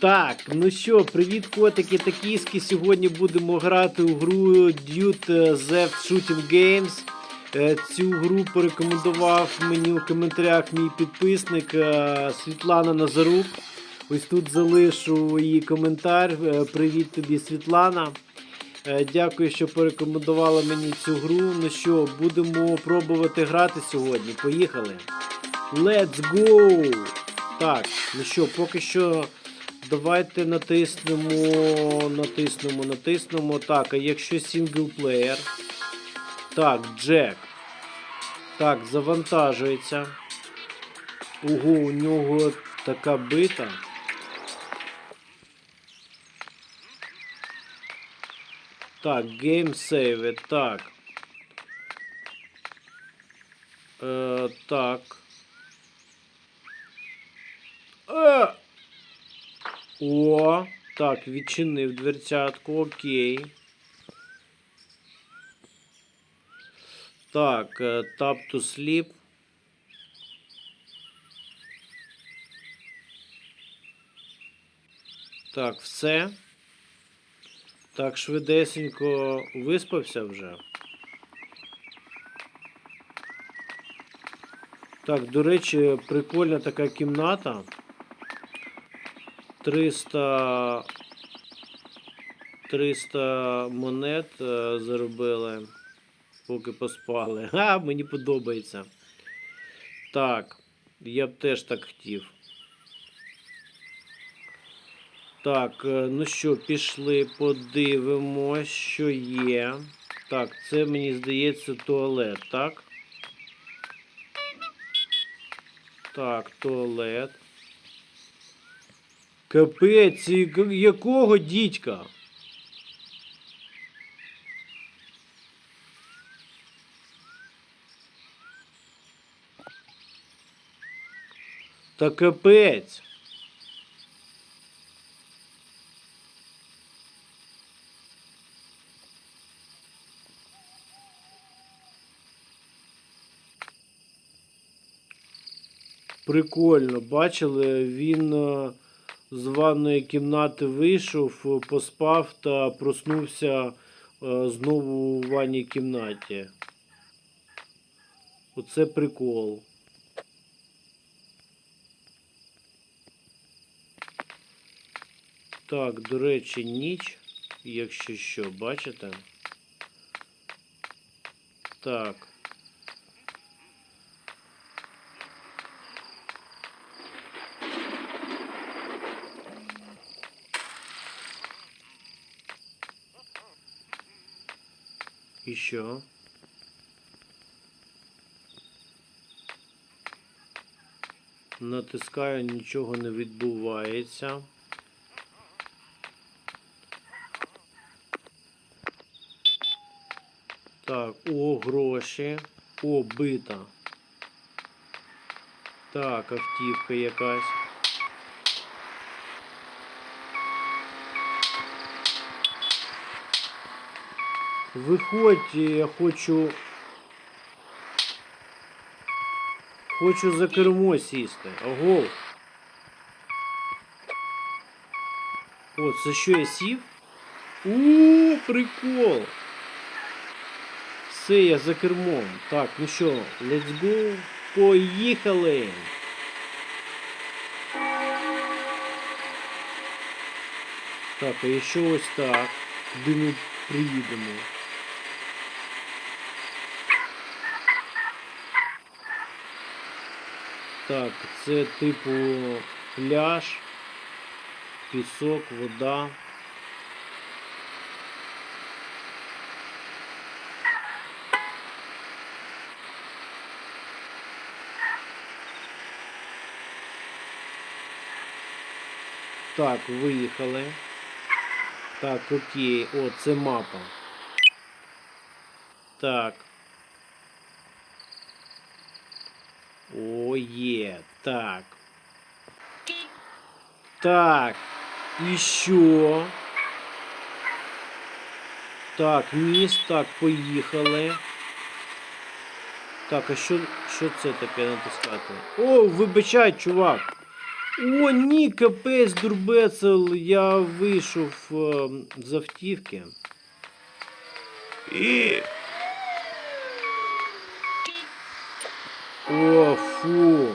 Так, ну що, привіт, котики та. Сьогодні будемо грати у гру Dude Theft Shooting Games. Е, Цю гру порекомендував мені у коментарях мій підписник е, Світлана Назарук. Ось тут залишу її коментар. Е, Привіт тобі, Світлана. Е, Дякую, що порекомендувала мені цю гру. Ну що, будемо пробувати грати сьогодні. Поїхали. Let's go! Так, ну що, поки що давайте натиснемо, натиснемо, натиснемо. Так, а якщо синглплеєр. Так, Джек. Так, завантажується. Ого, у нього така бита. Так, Game. Так. Е, так. Е! О, так, відчинив дверцятку, окей. Так, е, tap to sleep. Так, все. Так, швидесенько виспався вже. Так, до речі, прикольна така кімната. 300 300 монет е, заробили, поки поспали. Ха, мені подобається. Так, я б теж так хотів. Так, е, ну що, пішли, подивимось, що є. Так, це мені здається туалет, так? Так, туалет. Капець, якого дідька? Та капець. Прикольно, бачили, він е, з ванної кімнати вийшов, поспав та проснувся е, знову у ванній кімнаті. Оце прикол. Так, до речі, ніч, якщо що, бачите? Так. І що? Натискаю, нічого не відбувається. Так, о, гроші. О, бита. Так, автівка якась. Виходь, я хочу. Хочу за кермо сісти. Ого. О, це що я сів? У, прикол. Все, я за кермом. Так, ну що, let's go. Поїхали. Так, а якщо ось так, ми приїдемо? Так, це типу пляж, пісок, вода. Так, виїхали. Так, окей. О, це мапа. Так. О, є. Так. Так. І що? Так, міст, так, поїхали. Так, а що, що це таке натискати? О, вибачай, чувак. О, ні, капець, дурбецел, я вийшов е, з автівки. І... О, фу.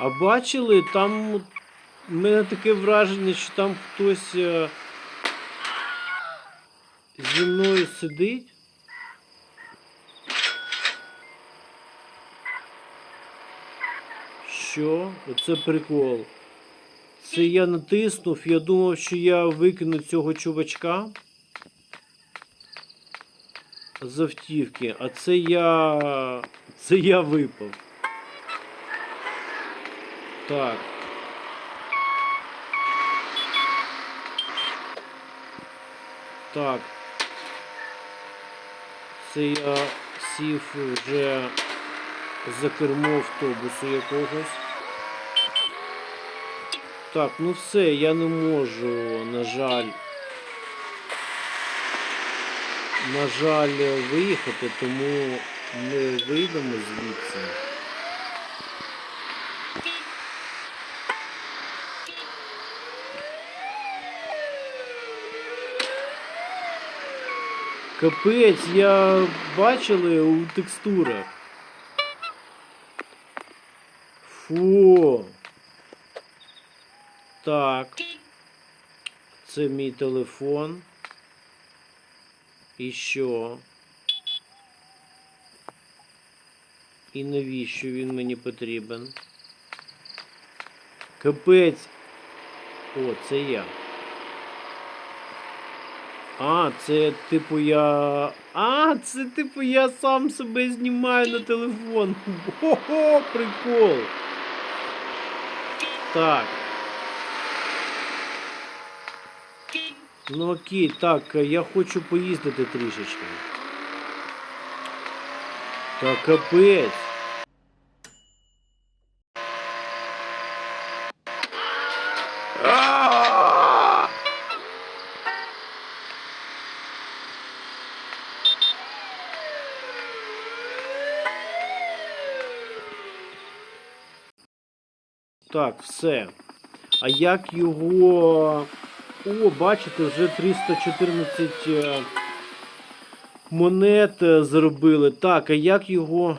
А бачили, там в мене таке враження, що там хтось е, зі мною сидить. Що? Оце прикол. Це я натиснув, я думав, що я викину цього чувачка з автівки, а це я. Це я випав. Так. Так. Це я сів вже за кермо автобусу якогось. Так, ну все, я не можу, на жаль. На жаль, виїхати, тому ми вийдемо звідси. Капець, я бачили у текстурах. Фу. Так. Це мій телефон. І що? І навіщо він мені потрібен? Капець. О, це я. А, це типу я. А, це типу я сам себе знімаю на телефон. Ого, прикол. Так. Ну окей, так, я хочу поїздити трішечки. Та капець. Так, все. А як його. О, бачите, вже 314 е, монет е, заробили. Так, а як його.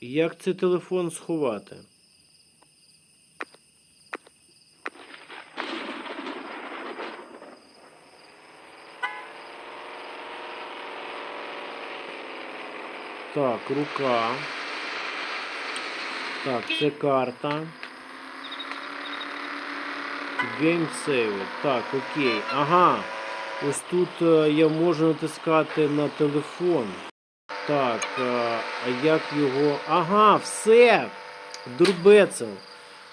Як цей телефон сховати? Так, рука. Так, це карта. Game Save. Так, окей. Ага. Ось тут е, я можу натискати на телефон. Так, е, а як його. Ага, все! Дурбецел.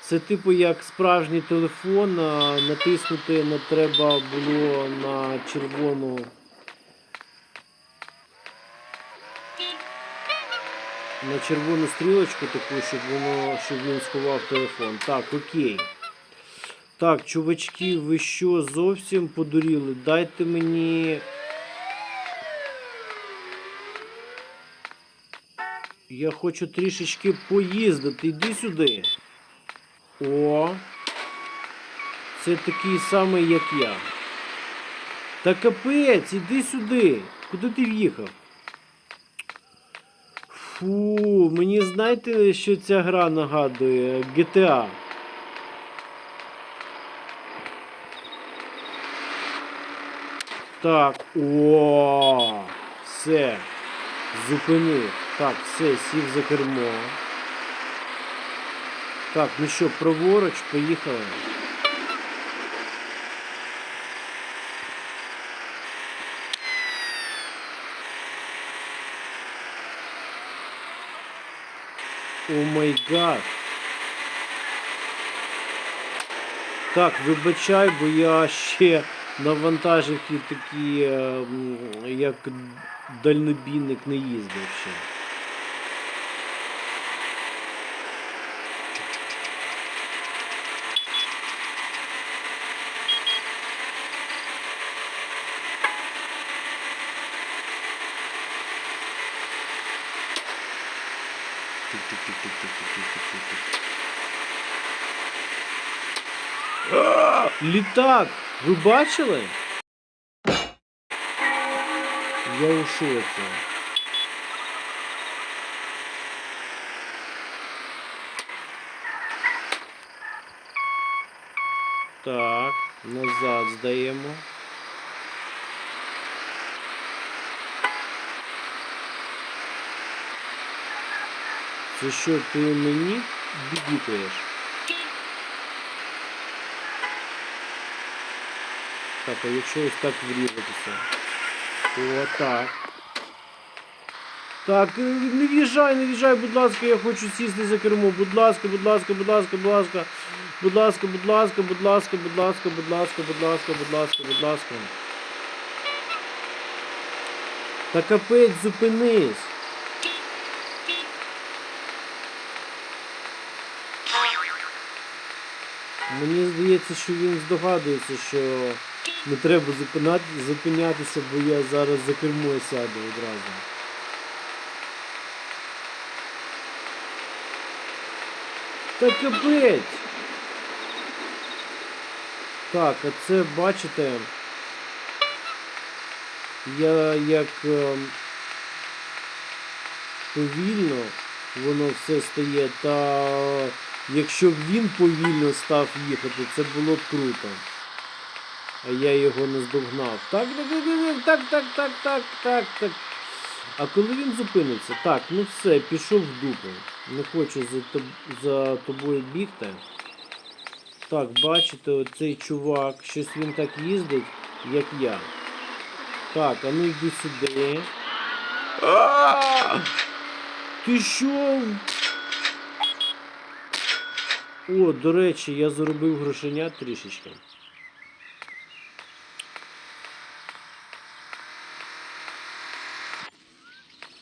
Це типу як справжній телефон. е, Натиснути не треба було на червону. На червону стрілочку таку, щоб воно, щоб він сховав телефон. Так, окей. Так, чувачки, ви що зовсім подуріли? Дайте мені. Я хочу трішечки поїздити. Іди сюди. О. Це такий самий, як я. Та капець, іди сюди. Куди ти в'їхав? Фу, мені знаєте, що ця гра нагадує? GTA. Так, о, все. Зупинив. Так, все, сів за кермо. Так, ну що, праворуч, поїхали. О май гад. Так, вибачай, бо я ще на навантажівки такі, е, як дальнобійник не їздив ще. Літак! Ви бачили? Я у шоці. Так, назад здаємо. Це що, ти мені бігікаєш? А якщо ось так врізатися? О, так. Так, е, не в'їжджай, не в'їжджай, будь ласка, я хочу сісти за кермо. Будь ласка, будь ласка, будь ласка, будь ласка. Будь ласка, будь ласка, будь ласка, будь ласка, будь ласка, будь ласка, будь ласка, будь ласка. Та капець, зупинись. Мені здається, що він здогадується, що не треба зупинятися, бо я зараз за кермо сяду одразу. Та капець! Так, а це бачите, я як ем, повільно воно все стає, та якщо б він повільно став їхати, це було б круто. А я його не здогнав. Так, так, так, так, так, так, так, так. А коли він зупиниться? Так, ну все, пішов в дупу. Не хочу за, тоб- за тобою бігти. Так, бачите, оцей чувак, щось він так їздить, як я. Так, а ну йди сюди. Ти що? О, до речі, я заробив грошенят трішечки.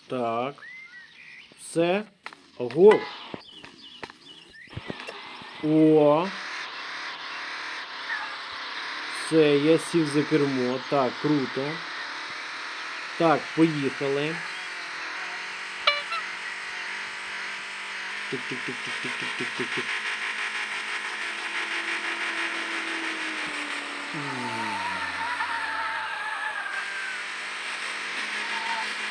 Так. Все. Ого. О. Все, я сів за кермо. Так, круто. Так, поїхали. Тик-тик-тик-тик-тик-тик-тик-тик.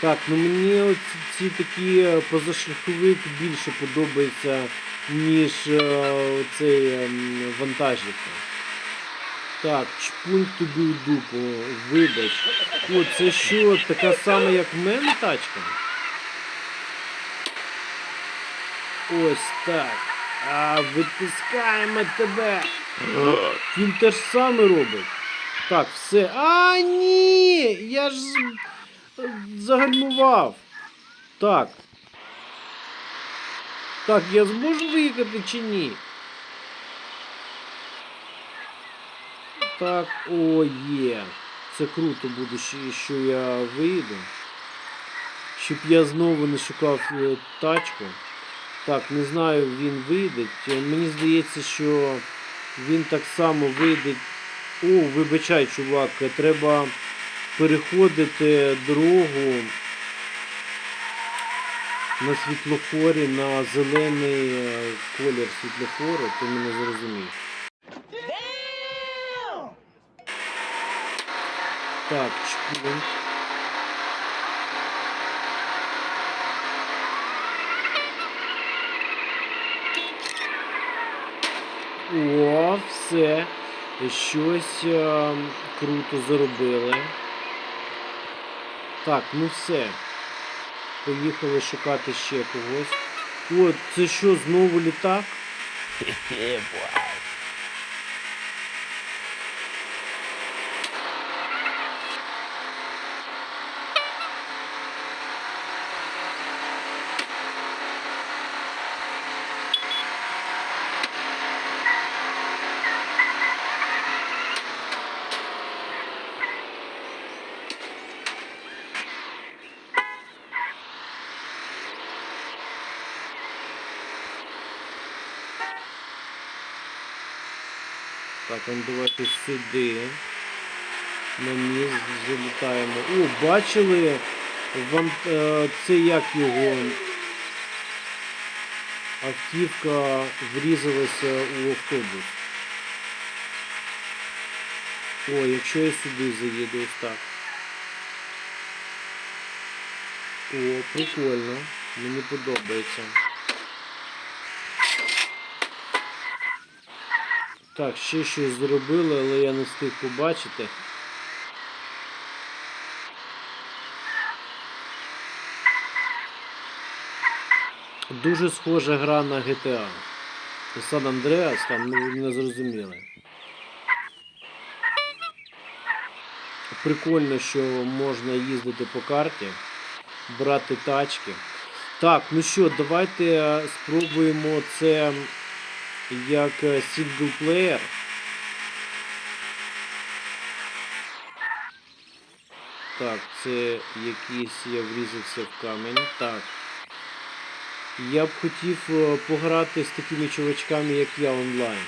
Так, ну мені оці ці такі е, позашляховик більше подобається, ніж е, цей ем, вантажівка. Так, чпунь тобі в дупу, вибач. О, це що, така сама, як в мене тачка? Ось так. А, витискаємо тебе. Він те ж саме робить. Так, все. А, ні! Я ж загальмував. Так. Так, я зможу виїхати чи ні? Так, о, є. Це круто буде, що, я вийду. Щоб я знову не шукав е, тачку. Так, не знаю, він вийде. Е, Мені здається, що він так само вийде. О, вибачай, чувак, е, треба переходити дорогу на світлофорі на зелений е, колір світлофору, ти мене зрозумієш. Так, чпунь. О, все. Щось е, круто заробили. Так, ну все. Поїхали шукати ще когось. О, це що, знову літак? Так, ну давайте сюди. На низ залітаємо. О, бачили? Вам е, це як його автівка врізалася у автобус. О, якщо я сюди заїду ось так. О, прикольно. Мені подобається. Так, ще щось зробили, але я не встиг побачити. Дуже схожа гра на GTA. Сан Андреас, там не зрозуміли. Прикольно, що можна їздити по карті, брати тачки. Так, ну що, давайте е, спробуємо це як е, сінглплеєр. Так, це якийсь я врізався в камінь. Так. Я б хотів е, пограти з такими чувачками, як я онлайн.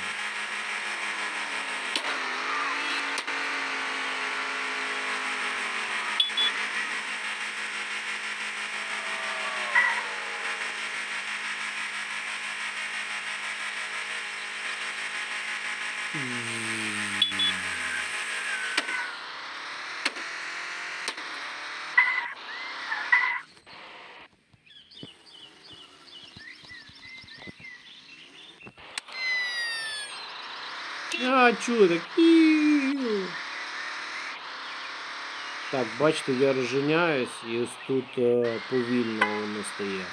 Чудо так. Так, бачите, я розженяюсь і ось тут е, повільно воно стає.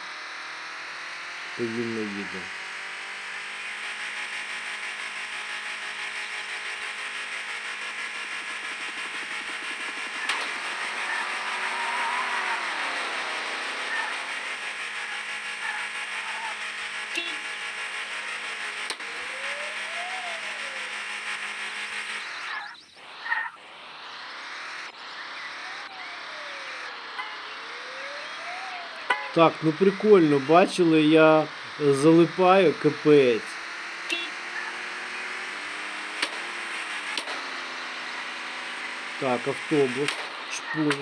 Повільно їде. Так, ну прикольно, бачили, я залипаю капець. Так, автобус, шпунь.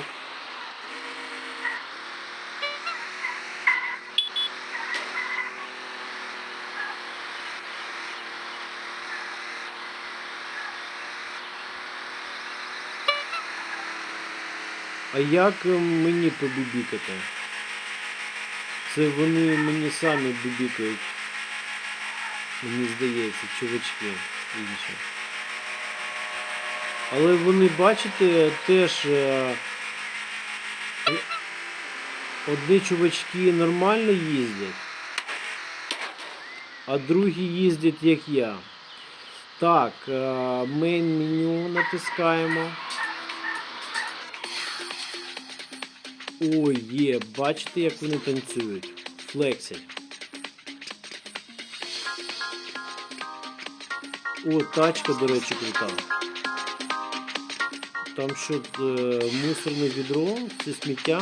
А як е, мені побібікати? Це вони мені самі бібікають. Мені здається, чувачки інші. Але вони, бачите, теж е, одні чувачки нормально їздять, а другі їздять як я. Так, е, мейн меню натискаємо. Ой, є, бачите, як вони танцюють. Флексять. О, тачка, до речі, крута. Там що е, мусорне відро, це сміття.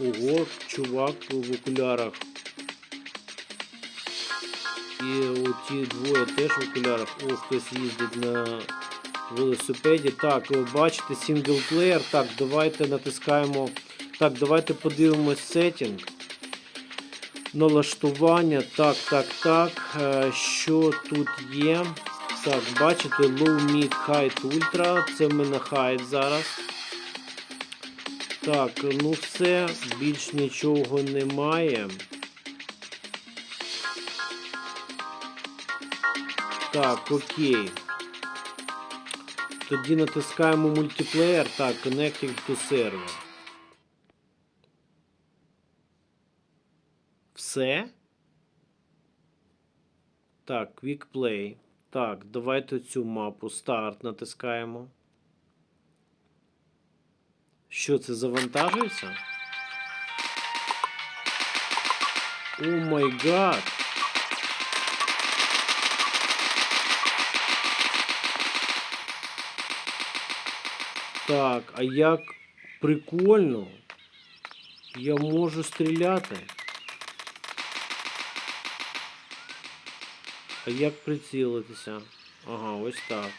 Ого, чувак в окулярах. І оті двоє теж в окулярах. О, хтось їздить на велосипеді. Так, ви бачите, сінглплеєр. Так, давайте натискаємо. Так, давайте подивимось сеттинг. Налаштування. Так, так, так. Е, Що тут є? Так, бачите, Low Mid Height Ultra. Це ми на Height зараз. Так, ну все, більш нічого немає. Так, окей. Тоді натискаємо мультиплеєр. Так, Connecting to Server. Все. Так, Quick Play. Так, давайте цю мапу старт натискаємо. Що це завантажується? О май гад! Так, а як прикольно. Я можу стріляти. А як прицілитися? Ага, ось так.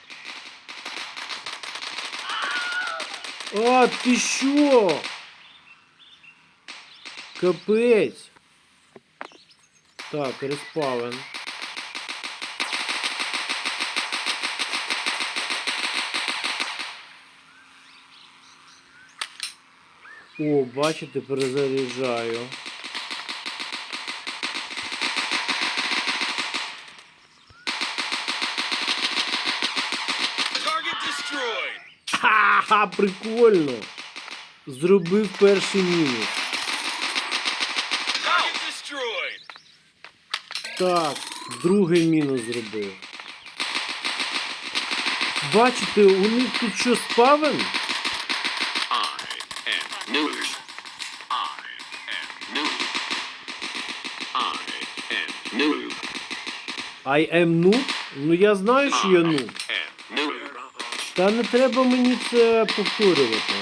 А, ти що? Капець. Так, респавен. О, бачите, перезаряджаю. Ха-ха, прикольно. Зробив перший мінус. Так, другий мінус зробив. Бачите, у них тут що спавен? I am noob. I am noob. I am noob. I am noob? Ну я знаю, що я. Noob. Та не треба мені це повторювати.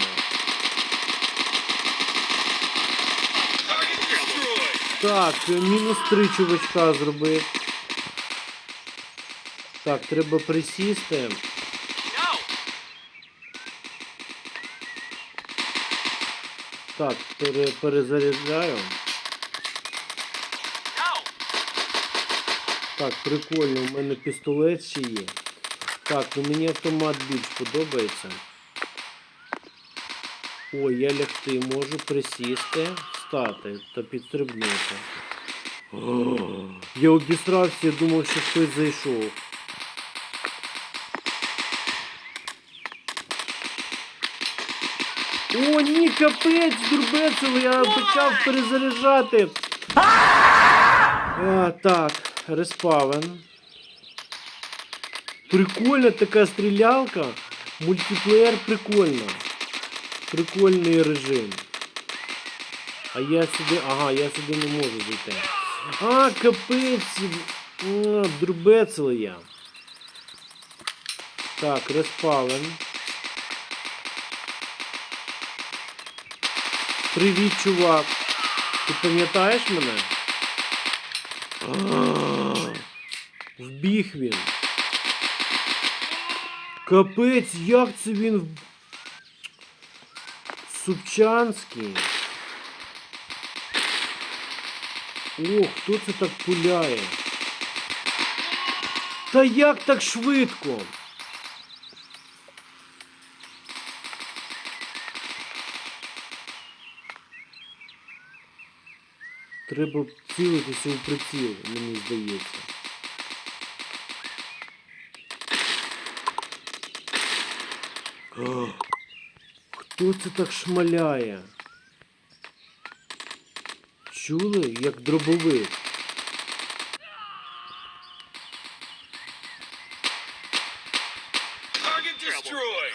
Так, мінус три чувачка зробив. Так, треба присісти. Так, перезаряджаю. Так, прикольно, у мене пістолет ще є. Так, ну мені автомат більш подобається. О, я лягти можу, присісти, встати та підстрибнути. Я обісрався, я думав, що хтось зайшов. О, ні, капець, дурбецело, я почав перезаряджати. А, так, респавен. Прикольна така стрілялка. Мультиплеєр прикольно. Прикольний режим. А я сюди. Ага, я сюди не можу зайти. А, капець. А, Дурбецело я. Так, респавен. Привіт, чувак. Ти пам'ятаєш мене? Вбіг він. Капець, як це він. в- Супчанський. О, хто це так пуляє? Та як так швидко? Треба цілитися у приціл, мені здається. О, хто це так шмаляє? Чули, як дробовик?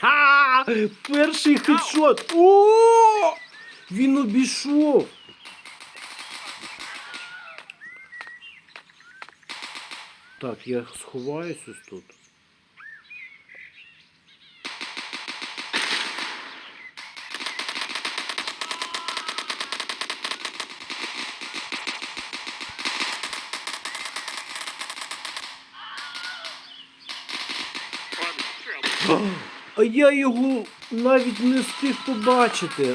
Ха! Перший хедшот! О! Він обійшов! Так, я сховаюсь ось тут. А я його навіть не встиг побачити.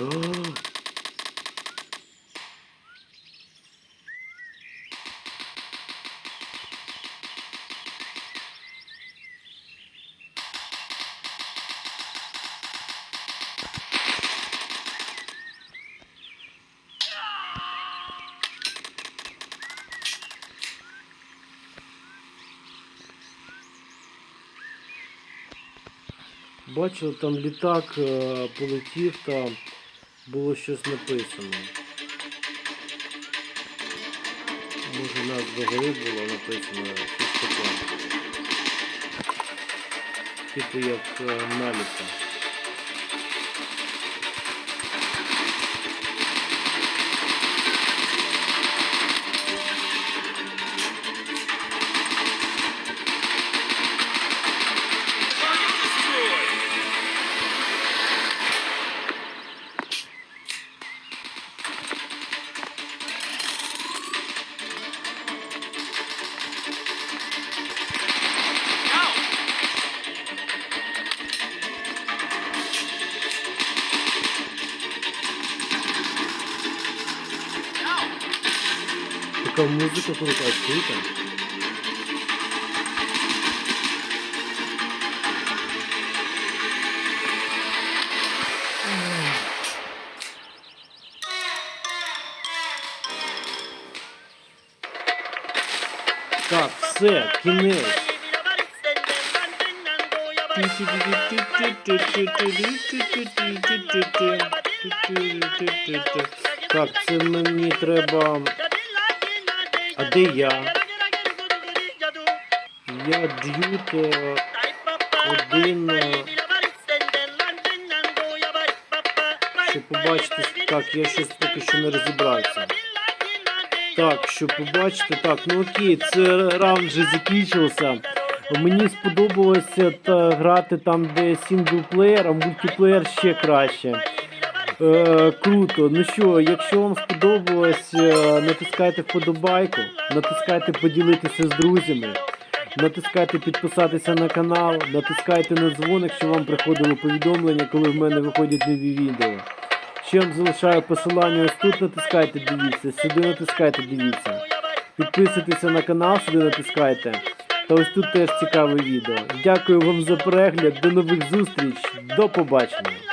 А. Бачили, там літак е, полетів там було щось написано. Може нас гри було написано щось таке. Типу як е, наліпка. Така музика крута, чуєте? Так, все, кінець. Так, це мені треба. А де я? Я д'ют е, один. е, Щоб побачити, так, я щось поки що не розібрався. Так, щоб побачити, так, ну окей, це раунд вже закінчився. Мені сподобалося та, грати там, де сінглплеєр, а мультиплеєр ще краще. Е, круто. Ну що, якщо вам сподобалось, е, натискайте вподобайку, натискайте поділитися з друзями, натискайте підписатися на канал, натискайте на дзвоник, щоб вам приходило повідомлення, коли в мене виходять нові відео. Ще вам залишаю посилання ось тут, натискайте, дивіться, сюди натискайте, дивіться. Підписуйтеся на канал, сюди натискайте. Та ось тут теж цікаве відео. Дякую вам за перегляд, до нових зустріч, до побачення.